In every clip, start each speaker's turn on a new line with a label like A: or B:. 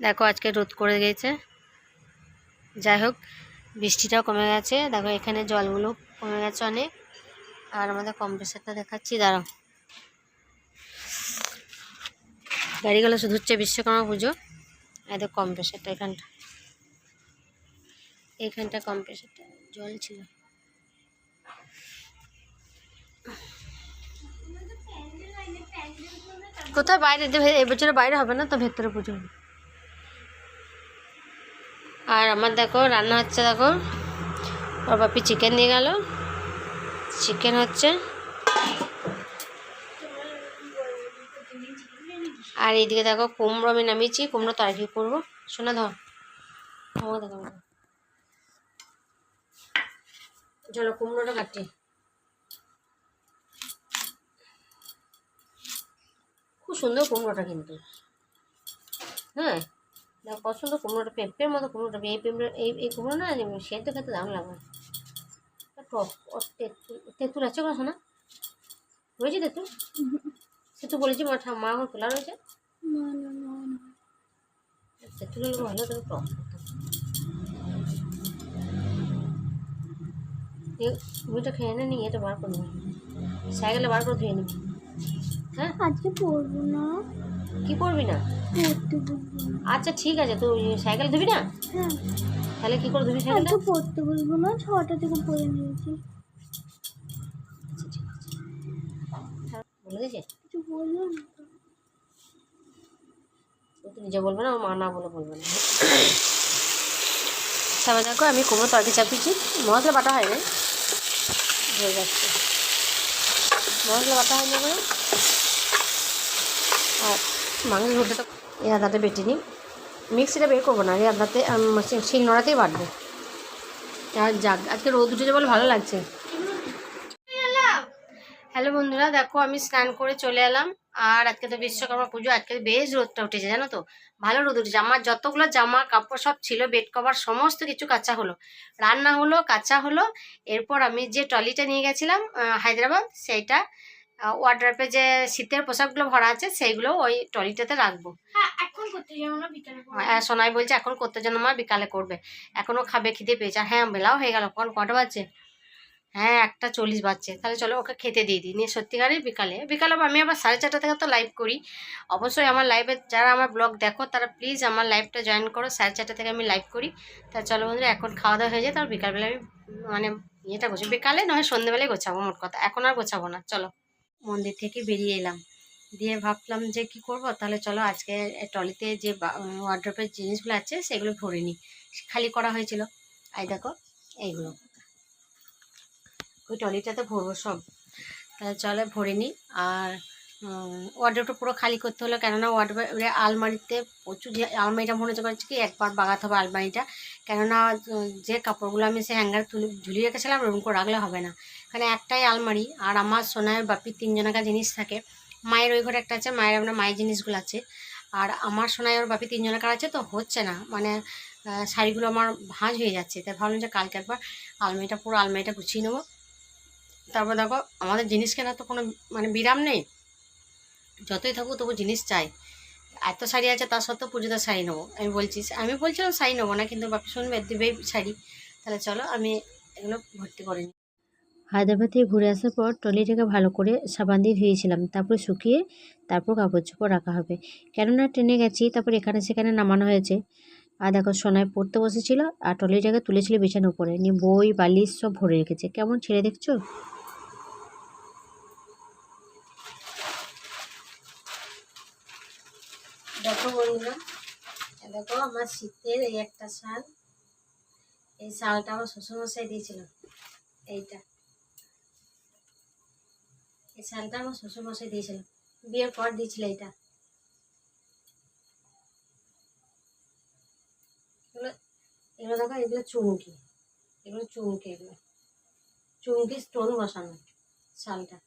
A: দেখো আজকে রোদ করে গেছে। যাই হোক, বৃষ্টিটাও কমে গেছে। দেখো এখানে জলগুলো কমে গেছে অনেক। আর আমাদের কম্প্রেসারটা দেখাচ্ছি, দাঁড়াও। গাড়িগুলো শুধু হচ্ছে বিশ্বকর্মা পুজো এদের কম্প্রেসারটা এখানটা। এইখানটা কম্প্রেসারটা, জল ছিল। কোথায় বাইরে এবছরে বাইরে হবে না তো ভেতরে পুজো হবে। আর আমার দেখো, রান্না হচ্ছে দেখো। ওর বাপি চিকেন নিয়ে গেল। চিকেন হচ্ছে। আর এইদিকে দেখো, কুমড়ো আমি নামিয়েছি, কুমড়ো তরকারি করব। শোনা ধর। আমার দেখো। চলো, কুমড়োটা কাটি। খুব সুন্দর কুমড়োটা কিন্তু। হ্যাঁ? সুন্দর কুমড়োটা পেঁপের মতো কুমড়োটা এই পেঁপে এই এই কুমড়ো না সেদ্ধ খেতে দাম লাগে। টক তেঁতুল আছে কোনো শোনা হয়েছে তেঁতুল? সে তো বলেছি মা ঠাম্মা এখন তোলা রয়েছে। তেঁতুল ভালো তবে টক হতো। খেয়ে নে নি এটা বার করে নিবি। সাইকেলে বার করে ধুয়ে নিবি। হ্যাঁ?
B: আজকে পড়ব না।
A: কি করবি না? আচ্ছা ঠিক আছে তুই সাইকেল ধুবি না?
B: হ্যাঁ
A: তাহলে কি করে ধুবি সাইকেলটা?
B: আজকে পড়তে বলব না ছটা থেকে পড়ে নিয়েছি।
A: আচ্ছা বলে দিয়েছে?
B: কিছু বলল।
A: নিজে বলবে না মা না বলে বলবে না। তারপর দেখো আমি কুমড়ো তরকারি চাপিয়েছি। মশলা বাটা হয় না হয়ে যাচ্ছে। মশলা বাটা হয়নি না আর মাংস ঝোলটা এই আদাতে বেটে নিই। মিক্সিটা বের করব না, এই আদাতে শিল নোড়াতেই আর যাক, আজকে রোদ উঠেছে বলে ভালো লাগছে। হ্যালো বন্ধুরা, দেখো আমি স্নান করে চলে এলাম। আর আজকে তো বিশ্বকর্মা পুজো, আজকে বেশ রোদটা উঠেছে, জানো তো? ভালো রোদ উঠেছে। আমার যতগুলো জামা কাপড় সব ছিল, বেড কভার, সমস্ত কিছু কাঁচা হলো। রান্না হলো, কাঁচা হলো। এরপর আমি যে ট্রলিটা নিয়ে গেছিলাম হায়দ্রাবাদ, সেইটা ওয়ার্ড্রপে যে শীতের পোশাকগুলো ভরা আছে সেইগুলো ওই ট্রলিটাতে রাখব।
B: হ্যাঁ।
A: আর সোনাই বলছে এখন করতে যেন মা বিকালে করবে। এখনও খাবে খিদে পেয়েছে। হ্যাঁ বেলাও হয়ে গেল কখন কটা বাজছে? হ্যাঁ একটা চল্লিশ বাজছে। তাহলে চলো ওকে খেতে দিয়ে দিই। নিয়ে সত্যিকারই বিকালে বিকালে আমি আবার সাড়ে চারটা থেকে তো লাইভ করি। অবশ্যই আমার লাইভে যারা আমার ব্লগ দেখো তারা প্লিজ আমার লাইভটা জয়েন করো। সাড়ে চারটা থেকে আমি লাইভ করি। তা চলো বন্ধুরা এখন খাওয়া দাওয়া হয়ে যায় তার বিকালবেলা আমি মানে ইয়েটা গোছাবো। বিকালে নয় সন্ধ্যেবেলায় গোছাবো মোট কথা। এখন আর গোছাবো না। চলো। মন্দির থেকে বেরিয়ে এলাম। দিয়ে ভাবলাম যে কি করব? তাহলে চলো আজকে ট্রলিতে যে ওয়ার্ড্রপের জিনিসগুলো আছে সেগুলো ভরে নিই। খালি করা হয়েছিল। এই দেখো, এইগুলো। ওই ট্রলিটাতে ভরবো সব। তাহলে চলে ভরে নিই। আর ওয়ার্ড্রপটা পুরো খালি করতে হলো। কেননা ওয়ার্ড্রপে আলমারিতে প্রচুর আলমারিটা মনে হচ্ছে কি, একবার বাগাতে হবে আলমারিটা। কেননা যে কাপড়গুলো আমি সে হ্যাঙ্গার তুলে ঝুলিয়ে রেখেছিলাম, ওরকম করে রাখলে হবে না। এখানে একটাই আলমারি, আর আমার সোনার বাপি তিনজনাকার জিনিস থাকে। মায়ের ওই ঘরে একটা আছে, মায়ের আপনার মায়ের জিনিসগুলো আছে। আর আমার সোনায় ওর বাপি তিনজনাকার আছে তো, হচ্ছে না। মানে শাড়িগুলো আমার ভাঁজ হয়ে যাচ্ছে। তাই ভাবলাম যে কালকে একবার আলমারিটা পুরো আলমারিটা গুছিয়ে নেব। তারপর দেখো, আমাদের জিনিস কেনার তো কোনো মানে বিরাম নেই। যতই থাকুক তবু জিনিস চাই। এত শাড়ি আছে, তার সত্ত্বেও পুজোতে শাড়ি নেব। আমি বলছি, আমি বলছিলাম শাড়ি নেব না, কিন্তু বাপি শুনবে দেবেই শাড়ি, তাহলে চলো আমি এগুলো ভর্তি করে নিই। হায়দ্রাবাদ থেকে ঘুরে আসার পর ট্রলিটাকে ভালো করে সাবান দিয়ে ধুয়েছিলাম। তারপরে শুকিয়ে তারপর কাপড় চোপড় রাখা হবে। কেননা ট্রেনে গেছি, তারপর এখানে সেখানে নামানো হয়েছে। আর দেখো, সোনায় পড়তে বসেছিল আর ট্রলিটাকে তুলেছিল বিছানার উপরে। নিয়ে বই, বালিশ সব ভরে রেখেছে। কেমন ছেড়ে দেখছ দেখো দেখো, আমার শীতের এই একটা শাল। এই শালটা আমার শ্বশুরমশাই দিয়েছিল। এইটা। এই শালটা আমার শ্বশুরমশাই দিয়েছিল। বিয়ের পর দিয়েছিল এইটা। এগুলো এগুলো দেখো, এগুলো চুমকি। এগুলো চুমকি এগুলো। চুমকি স্টোন বসানো শালটা।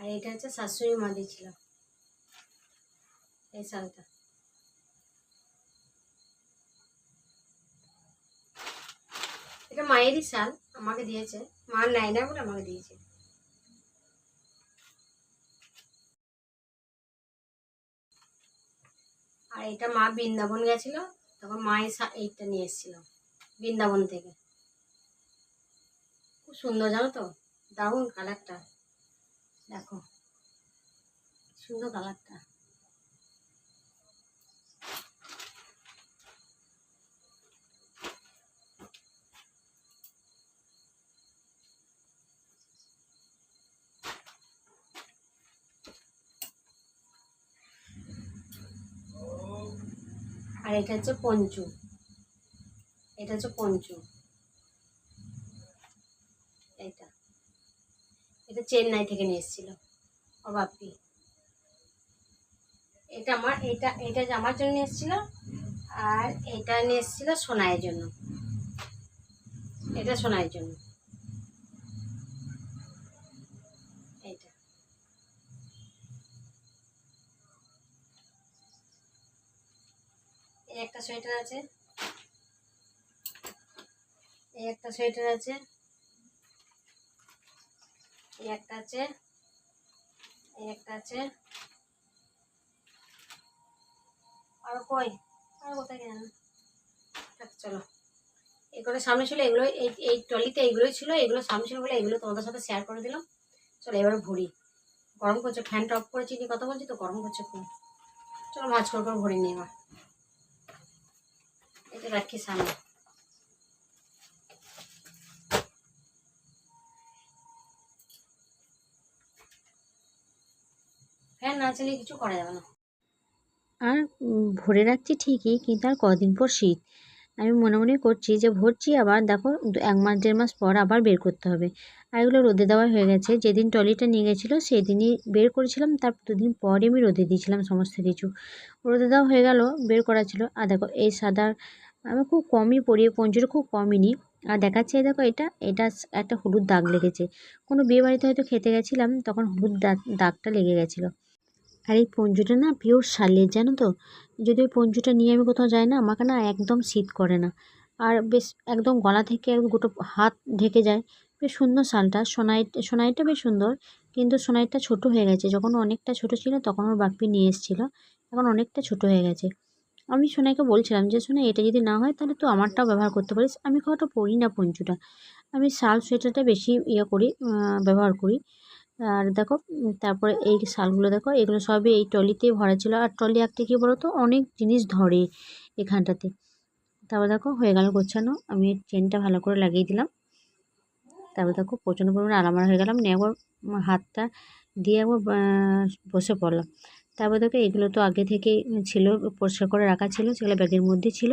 A: আর এটা হচ্ছে শাশুড়ি মা দিয়েছিল এই শালটা। এটা মায়েরই শাল, আমাকে দিয়েছে। মা নেয় না বলে আমাকে দিয়েছে। আর এটা মা বৃন্দাবন গেছিল, তখন মা এইটা নিয়ে এসেছিল, বৃন্দাবন থেকে। খুব সুন্দর জানো তো? দারুণ কালারটা দেখো সুন্দর কালারটা। আর এটা হচ্ছে পঞ্চু। এটা হচ্ছে পঞ্চু এইটা এটা চেন্নাই থেকে নিয়ে এসেছিল। ও বাপি এটা আমার, এটা এটা যে আমার জন্য নিয়ে এসেছিল আর এটা নিয়ে এসেছিল সোনাইয়ের জন্য। এটা সোনাইয়ের জন্য। একটা সোয়েটার আছে। একটা সোয়েটার আছে। এই একটা আছে, এই একটা আছে। আর কই? আর কোথায় গেল থাক, চলো। এগুলো সামনে ছিল, এগুলো এই এই ট্রলিতে এইগুলোই ছিল, এগুলো সামনে ছিল বলে এগুলো তোমাদের সাথে শেয়ার করে দিলাম। চলো, এবার ভরি। গরম করছে ফ্যানটা অফ করেছি নিয়ে কথা বলছি তো, গরম করছে খুব। চলো, মাছ করে ভরি নিই এবার। এটা রাখি সামনে। না চালিয়ে কিছু করা যাবে না।
C: আর ভরে রাখছি ঠিকই, কিন্তু আর কদিন পর শীত। আমি মনে মনে করছি যে ভরছি আবার দেখো এক মাস, দেড় মাস পর আবার বের করতে হবে। আর এগুলো রোদে দেওয়া হয়ে গেছে। যেদিন ট্রলিটা নিয়ে গেছিল, সেদিনই বের করেছিলাম। তার দুদিন পরে আমি রোদে দিয়েছিলাম সমস্ত কিছু। রোদে দেওয়া হয়ে গেল, বের করা ছিল। আর দেখো, এই সাদা, আমি খুব কমই পরি এই পঞ্চুটা খুব কমই নিই। আর দেখাচ্ছে দেখো, এটা এটা একটা হলুদ দাগ লেগেছে। কোনো বিয়ে বাড়িতে হয়তো খেতে গেছিলাম, তখন হলুদ দাগ দাগটা লেগে গেছিল। আর এই পঞ্জুটা না পিওর শালের, জানো তো? যদি ওই পঞ্জুটা নিয়ে আমি কোথাও যাই না, আমাকে না একদম শীত করে না। আর বেশ একদম গলা থেকে গোটো হাত ঢেকে যায়। বেশ সুন্দর শালটা, সোনাই, সোনাইটা বেশ সুন্দর, কিন্তু সোনাইটা ছোট হয়ে গেছে। যখন অনেকটা ছোট ছিল, তখন ওর বাপ্পি নিয়ে এসেছিল। এখন অনেকটা ছোট হয়ে গেছে। আমি সোনাইকে বলছিলাম যে, সোনাই, এটা যদি না হয়, তাহলে তো আমারটাও ব্যবহার করতে পারিস। আমি একটা পরি না পঞ্চুটা আমি শাল সোয়েটারটা বেশি ইয়ে করি ব্যবহার করি। আর দেখো তারপরে এই শালগুলো দেখো, এগুলো সবই এই ট্রলিতেই ভরা ছিল। আর ট্রলি একটা কী বলো তো অনেক জিনিস ধরে এখানটাতে। তারপর দেখো, হয়ে গেল গোছানো। আমি চেনটা ভালো করে লাগিয়ে দিলাম। তারপর দেখো, প্রচণ্ড পরিমাণে আলামারা হয়ে গেলাম নিয়ে একবার হাতটা দিয়ে একবার বসে পড়লাম। তারপর দেখো, এগুলো তো আগে থেকেই ছিল, পরিষ্কার করে রাখা ছিল। সেগুলো ব্যাগের মধ্যে ছিল।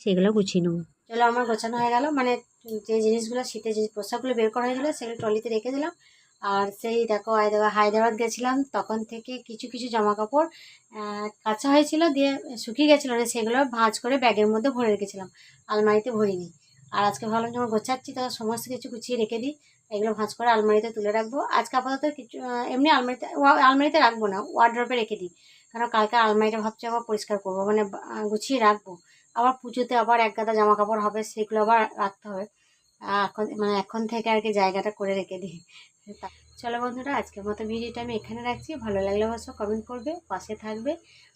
C: সেগুলো গুছিয়ে নেব।
A: চলো, আমার গোছানো হয়ে গেল। মানে যে জিনিসগুলো শীতের যে পোশাকগুলো বের করা হয়েছিল, সেগুলো ট্রলিতে রেখে দিলাম। আর সেই দেখো হায়দ্রাবাদ গেছিলাম। তখন থেকে কিছু কিছু জামা কাপড় কাঁচা হয়েছিল, দিয়ে শুকিয়ে গেছিল। না সেগুলো ভাঁজ করে ব্যাগের মধ্যে ভরে রেখেছিলাম। আলমারিতে ভরিনি। আর আজকে ভাবলাম যখন গোছাচ্ছি তখন সমস্ত কিছু গুছিয়ে রেখে দিই। এগুলো ভাঁজ করে আলমারিতে তুলে রাখব। আজকে আপাতত কিছু এমনি আলমারিতে আলমারিতে রাখব না, ওয়ার্ড্রপে রেখে দিই। কারণ কালকে আলমারিটা ভাবছি আবার পরিষ্কার করব মানে গুছিয়ে রাখব। আবার পুজোতে আবার এক গাদা জামা কাপড় হবে, সেগুলো আবার রাখতে হবে। এখন মানে এখন থেকে আর কি জায়গাটা করে রেখে দিই। চলো বন্ধুরা, আজকের মতো ভিডিওটা আমি এখানে রাখছি। ভালো লাগলে অবশ্যই কমেন্ট করবে, পাশে থাকবে।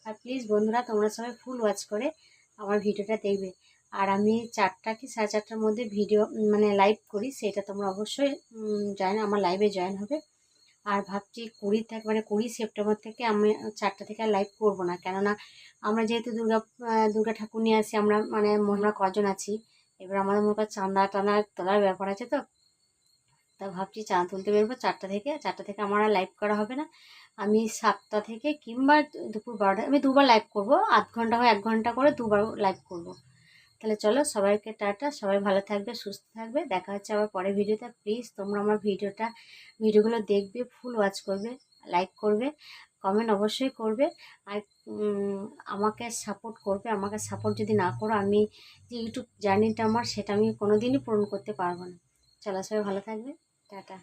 A: আর প্লিজ বন্ধুরা, তোমরা সবাই ফুল ওয়াচ করে আমার ভিডিওটা দেখবে। আর আমি চারটা কি সাড়ে চারটার মধ্যে ভিডিও মানে লাইভ করি, সেটা তোমরা অবশ্যই জয়েন আমার লাইভে জয়েন হবে। আর ভাবছি কুড়ি থেকে মানে কুড়ি সেপ্টেম্বর থেকে আমি চারটা থেকে আর লাইভ করব না। কেননা আমরা যেহেতু দুর্গা দুর্গা ঠাকুর নিয়ে আসি, আমরা মানে আমরা কজন আছি, এবার আমাদের মনে কর চাঁদা টানা তোলার ব্যাপার আছে তো। তা ভাবছি চাঁদা তুলতে বেরোবো চারটা থেকে চারটা থেকে আমার আর লাইভ করা হবে না। আমি সাতটা থেকে কিংবা দুপুর বারোটা, আমি দুবার লাইভ করব, আধ ঘণ্টা হয় এক ঘণ্টা করে দুবার লাইভ করব। তাহলে চলো সবাইকে টাটা, সবাই ভালো থাকবে, সুস্থ থাকবে। দেখা হচ্ছে আবার পরের ভিডিওতে। প্লিজ তোমরা আমার ভিডিওটা, ভিডিওগুলো দেখবে ফুল ওয়াচ করবে লাইক করবে কমেন্ট অবশ্যই করবে। আর আমাকে সাপোর্ট করবে, আমাকে সাপোর্ট যদি না করো, আমি যে ইউটিউব জার্নিটা আমার, সেটা আমি কোনো দিনই পূরণ করতে পারব না। চলো সবাই ভালো থাকবে। টাটা